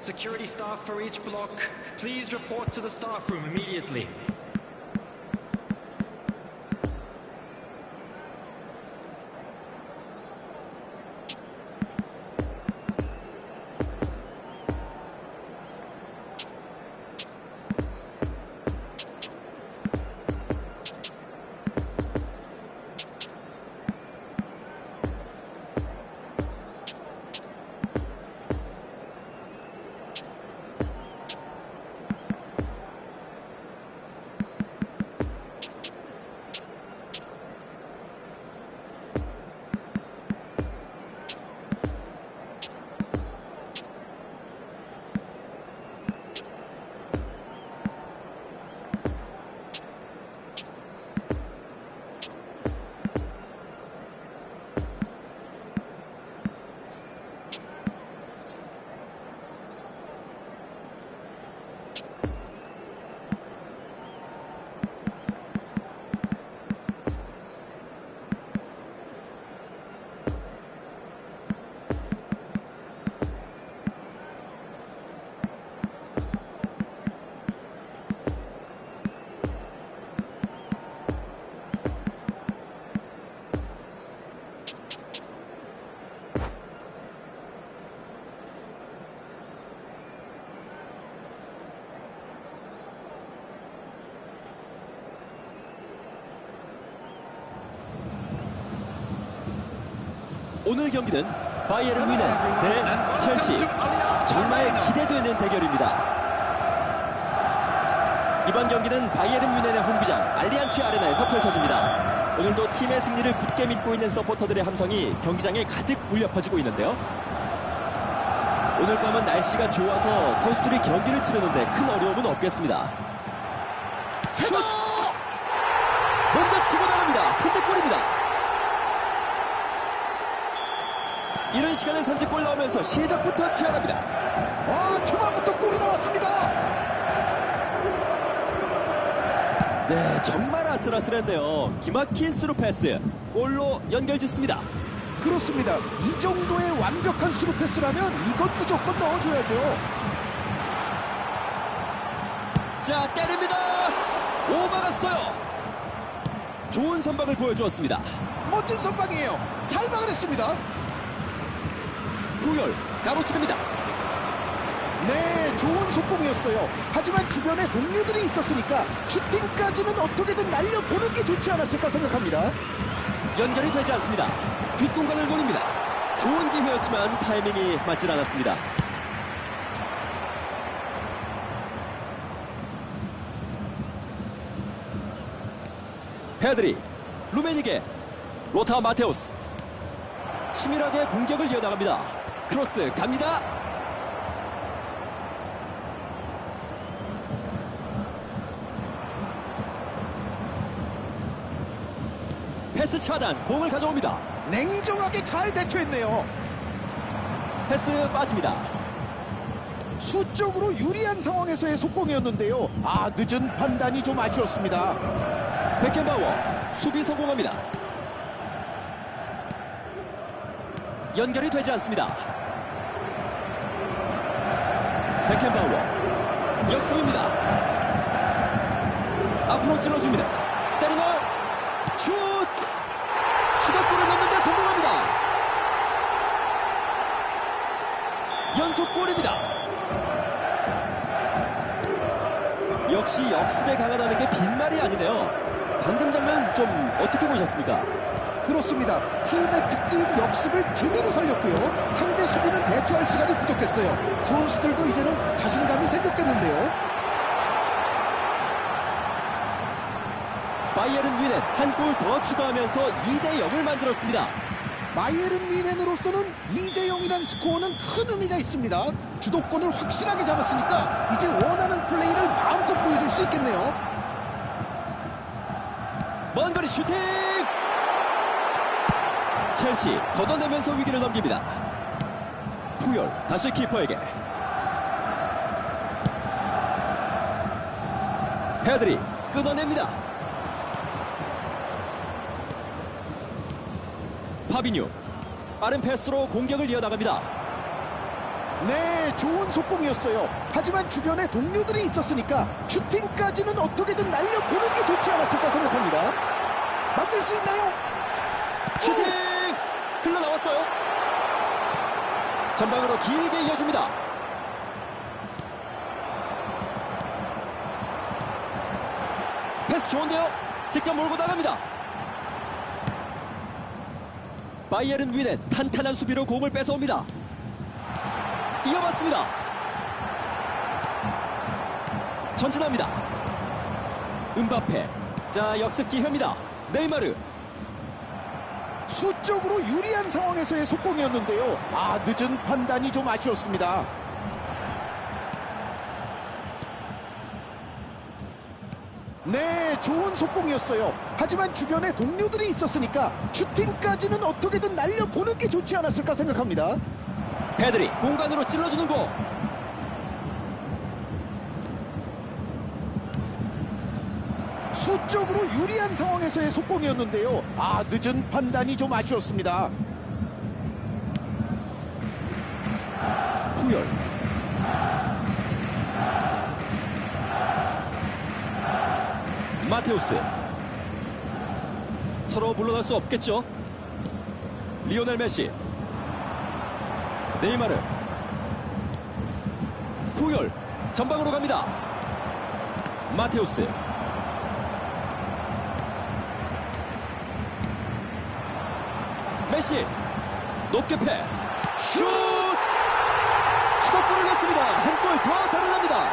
Security staff for each block, please report to the staff room immediately. 오늘 경기는 바이에른 뮌헨 대 첼시 정말 기대되는 대결입니다. 이번 경기는 바이에른 뮌헨의 홈구장 알리안츠 아레나에서 펼쳐집니다. 오늘도 팀의 승리를 굳게 믿고 있는 서포터들의 함성이 경기장에 가득 울려 퍼지고 있는데요. 오늘 밤은 날씨가 좋아서 선수들이 경기를 치르는데 큰 어려움은 없겠습니다. 슛! 먼저 치고 나갑니다. 선제골입니다. 이런 시간에 선제골 나오면서 시작부터 치열합니다. 아, 초반부터 골이 나왔습니다. 네, 정말 아슬아슬했네요. 기막힌 스루 패스, 골로 연결 짓습니다. 그렇습니다. 이 정도의 완벽한 스루 패스라면 이건 무조건 넣어줘야죠. 자, 때립니다. 오막았어요. 좋은 선방을 보여주었습니다. 멋진 선방이에요. 잘 막아냈습니다. 부열 가로채입니다. 네, 좋은 속공이었어요. 하지만 주변에 동료들이 있었으니까 슈팅까지는 어떻게든 날려보는 게 좋지 않았을까 생각합니다. 연결이 되지 않습니다. 뒷공간을 노립니다. 좋은 기회였지만 타이밍이 맞질 않았습니다. 페드리, 루메니게, 로타 마테우스. 치밀하게 공격을 이어나갑니다. 크로스 갑니다. 패스 차단, 공을 가져옵니다. 냉정하게 잘 대처했네요. 패스 빠집니다. 수적으로 유리한 상황에서의 속공이었는데요. 아, 늦은 판단이 좀 아쉬웠습니다. 베켄바워 수비 성공합니다. 연결이 되지 않습니다. 베켄바워 역습입니다. 앞으로 찔러줍니다. 때리나요? 슛! 추가골을 넣는데 성공합니다. 연속골입니다. 역시 역습에 강하다는 게 빈말이 아니네요. 방금 장면 좀 어떻게 보셨습니까? 그렇습니다. 팀의 특기인 역습을 제대로 살렸고요. 상대 수비는 대처할 시간이 부족했어요. 선수들도 이제는 자신감이 생겼겠는데요. 바이에른 뮌헨 한골 더 추가하면서 2대 0을 만들었습니다. 바이에른 뮌헨으로서는 2대 0이란 스코어는 큰 의미가 있습니다. 주도권을 확실하게 잡았으니까 이제 원하는 플레이를 마음껏 보여줄 수 있겠네요. 먼 거리 슈팅! 첼시 걷어내면서 위기를 넘깁니다. 푸열 다시 키퍼에게 헤드리 끊어냅니다. 파비뉴 빠른 패스로 공격을 이어나갑니다. 네, 좋은 속공이었어요. 하지만 주변에 동료들이 있었으니까 슈팅까지는 어떻게든 날려보는 게 좋지 않았을까 생각합니다. 만들 수 있나요? 슈팅! 흘러나왔어요. 전방으로 길게 이어줍니다. 패스 좋은데요? 직접 몰고 나갑니다. 바이에른 뮌헨 탄탄한 수비로 공을 뺏어옵니다. 이어봤습니다. 전진합니다. 음바페. 자, 역습 기회입니다. 네이마르. 수적으로 유리한 상황에서의 속공이었는데요. 아, 늦은 판단이 좀 아쉬웠습니다. 네, 좋은 속공이었어요. 하지만 주변에 동료들이 있었으니까 슈팅까지는 어떻게든 날려보는 게 좋지 않았을까 생각합니다. 페드리 공간으로 찔러주는 공. 수적으로 유리한 상황에서의 속공이었는데요. 아, 늦은 판단이 좀 아쉬웠습니다. 푸열. 마테우스. 서로 물러날 수 없겠죠. 리오넬 메시. 네이마르. 푸열. 전방으로 갑니다. 마테우스. 메시. 높게 패스. 슛! 추가골을 냈습니다. 한 골 더 달아납니다.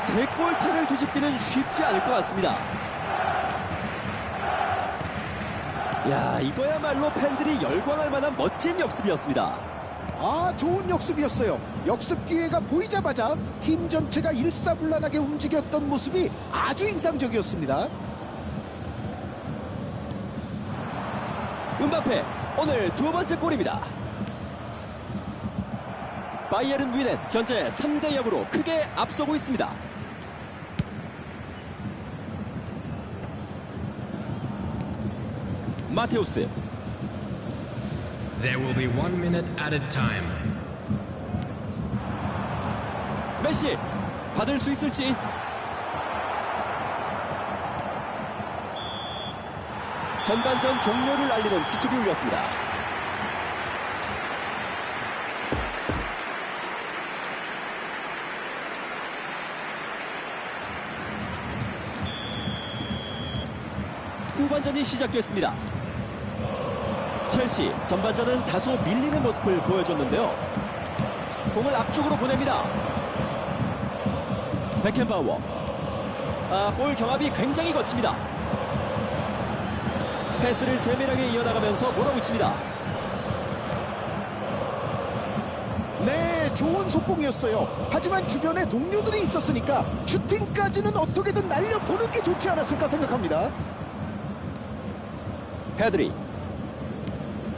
세 골 차를 뒤집기는 쉽지 않을 것 같습니다. 야, 이거야말로 팬들이 열광할 만한 멋진 역습이었습니다. 아, 좋은 역습이었어요. 역습 기회가 보이자마자 팀 전체가 일사불란하게 움직였던 모습이 아주 인상적이었습니다. 음바페, 오늘 두 번째 골입니다. 바이에른 뮌헨 현재 3대 0으로 크게 앞서고 있습니다. 마테우스, There will be one minute added time. 메시 받을 수 있을지 전반전 종료를 알리는 휘슬이 울렸습니다. 후반전이 시작됐습니다. 첼시 전반전은 다소 밀리는 모습을 보여줬는데요. 공을 앞쪽으로 보냅니다. 베켄바워. 아, 볼 경합이 굉장히 거칩니다. 패스를 세밀하게 이어나가면서 몰아붙입니다. 네, 좋은 속공이었어요. 하지만 주변에 동료들이 있었으니까 슈팅까지는 어떻게든 날려보는 게 좋지 않았을까 생각합니다. 페드리.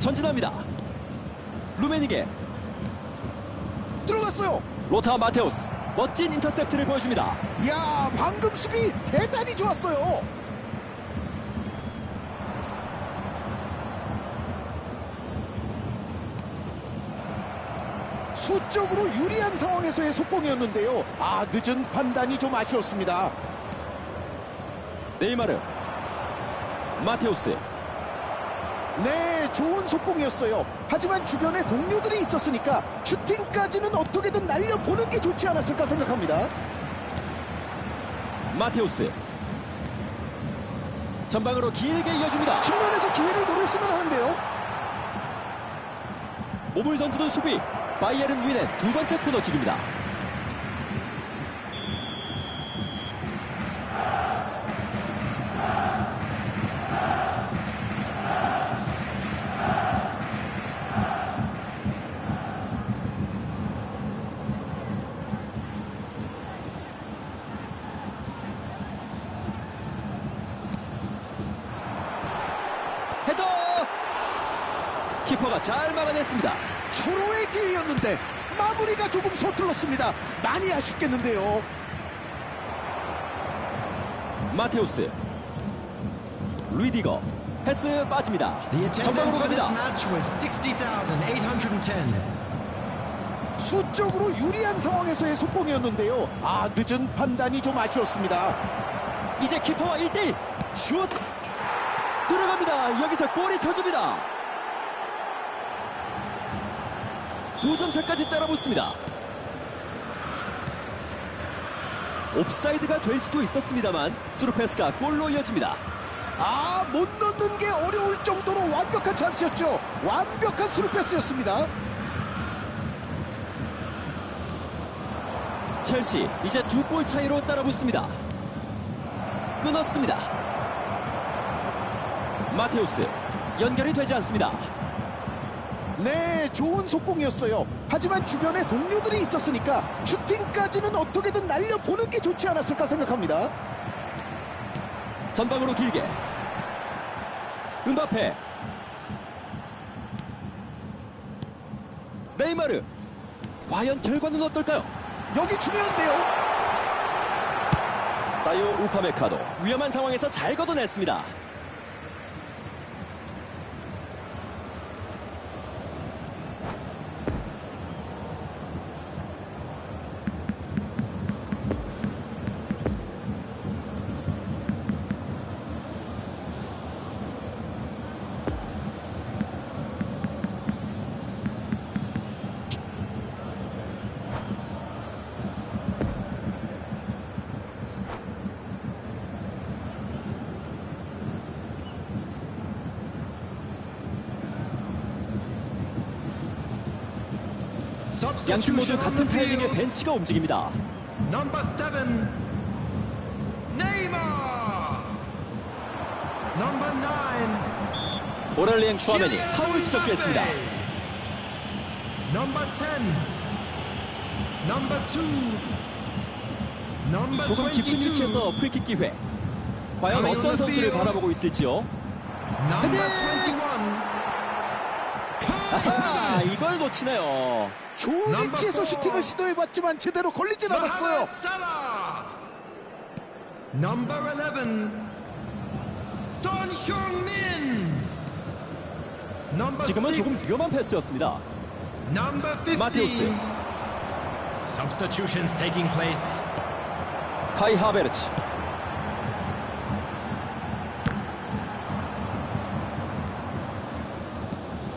전진합니다. 루메니게. 들어갔어요. 로타 마테우스. 멋진 인터셉트를 보여줍니다. 이야, 방금 수비 대단히 좋았어요. 수적으로 유리한 상황에서의 속공이었는데요. 아, 늦은 판단이 좀 아쉬웠습니다. 네이마르. 마테우스. 네, 좋은 속공이었어요. 하지만 주변에 동료들이 있었으니까 슈팅까지는 어떻게든 날려보는 게 좋지 않았을까 생각합니다. 마테우스. 전방으로 길게 이어줍니다. 측면에서 기회를 노렸으면 하는데요. 몸을 던지는 수비. 바이에른 뮌헨 두 번째 코너킥입니다. 헤더! 키퍼가 잘 막아냈습니다. 서로의 기회였는데 마무리가 조금 서툴렀습니다. 많이 아쉽겠는데요. 마테우스 루이디거 패스 빠집니다. 전방으로 갑니다. match was 60,810. 수적으로 유리한 상황에서의 속공이었는데요. 아, 늦은 판단이 좀 아쉬웠습니다. 이제 키퍼와 1대1 슛 들어갑니다. 여기서 골이 터집니다. 두 점 차까지 따라붙습니다. 옵사이드가 될 수도 있었습니다만 스루 패스가 골로 이어집니다. 아, 못 넣는 게 어려울 정도로 완벽한 찬스였죠. 완벽한 스루 패스였습니다. 첼시 이제 두 골 차이로 따라붙습니다. 끊었습니다. 마테우스 연결이 되지 않습니다. 네, 좋은 속공이었어요. 하지만 주변에 동료들이 있었으니까 슈팅까지는 어떻게든 날려보는 게 좋지 않았을까 생각합니다. 전방으로 길게 은바페 네이마르 과연 결과는 어떨까요? 여기 중요한데요. 나요 우파메카도 위험한 상황에서 잘 걷어냈습니다. 양팀 모두 같은 타이밍에. 벤치가 움직입니다. 오랄리행 Kylian 파울 지적했습니다. 조금 깊은 22, 위치에서 프리킥 기회. 과연 어떤 선수를. 바라보고 있을지요? 헤딩! 21. 아하, 이걸 놓치네요. 좋은 위치에서. 슈팅을 시도해봤지만 제대로 걸리진 않았어요. Mohamed Salah. Number 11, Son Heung-min. Number 지금은 조금 위험한 패스였습니다. Number 15. 마테우스. Substitutions taking place. 카이 하베르츠.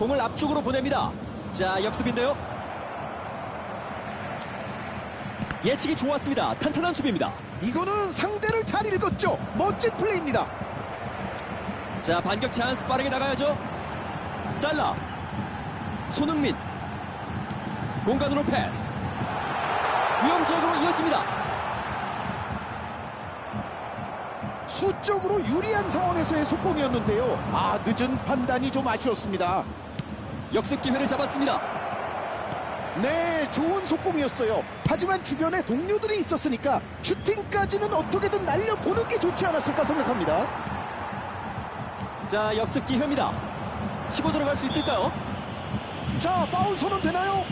공을 앞쪽으로 보냅니다. 자, 역습인데요. 예측이 좋았습니다. 탄탄한 수비입니다. 이거는 상대를 잘 읽었죠. 멋진 플레이입니다. 자, 반격 찬스 빠르게 나가야죠. 살라. 손흥민. 공간으로 패스. 위험 지역으로 이어집니다. 수적으로 유리한 상황에서의 속공이었는데요. 아, 늦은 판단이 좀 아쉬웠습니다. 역습 기회를 잡았습니다. 네, 좋은 속공이었어요. 하지만 주변에 동료들이 있었으니까 슈팅까지는 어떻게든 날려보는 게 좋지 않았을까 생각합니다. 자, 역습 기회입니다. 치고 들어갈 수 있을까요? 자, 파울 선언 되나요?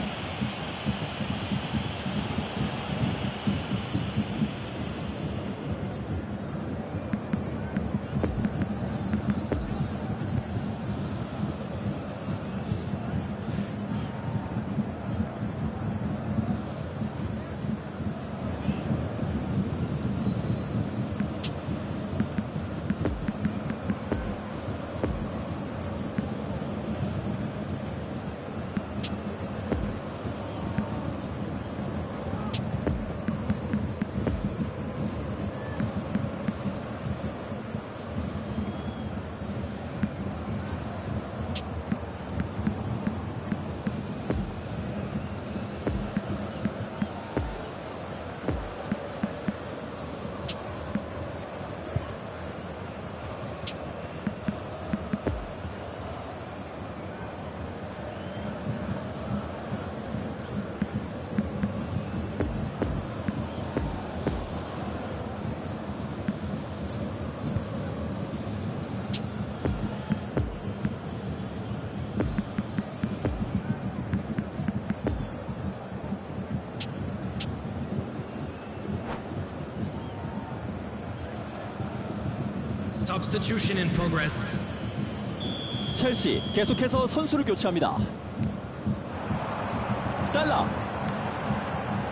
첼시 계속해서 선수를 교체합니다. 살라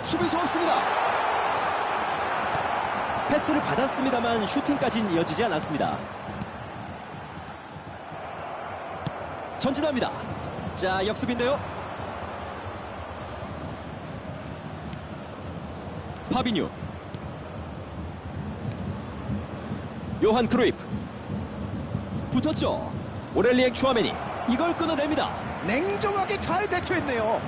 수비수 없습니다. 패스를 받았습니다만 슈팅까지는 이어지지 않았습니다. 전진합니다. 자 역습인데요. 파비뉴 요한 크루이프 붙었죠. 오렐리엑 슈아메니 이걸 끊어냅니다. 냉정하게 잘 대처했네요.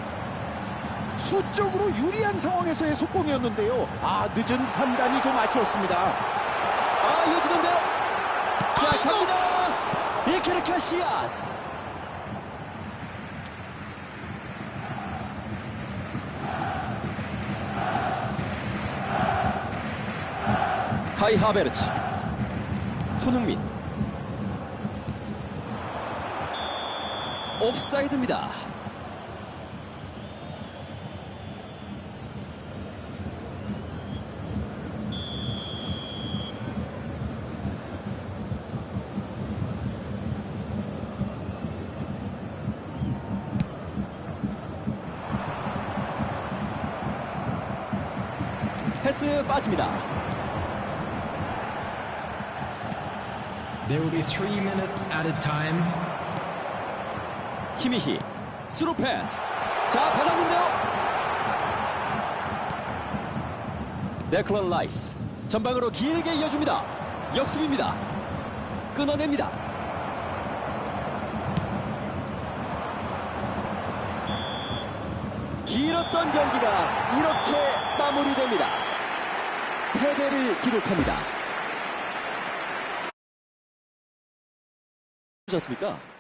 수적으로 유리한 상황에서의 속공이었는데요. 아 늦은 판단이 좀 아쉬웠습니다. 아 이어지는데요. 자 아이고! 갑니다. 이케르 카시아스. 카이 하베르츠 손흥민 옵사이드입니다. 패스 빠집니다. There will be three minutes added time. 키미히 스루 패스. 자 받았는데요. 데클런 라이스. 전방으로 길게 이어줍니다. 역습입니다. 끊어냅니다. 길었던 경기가 이렇게 마무리됩니다. 패배를 기록합니다. 어셨습니까?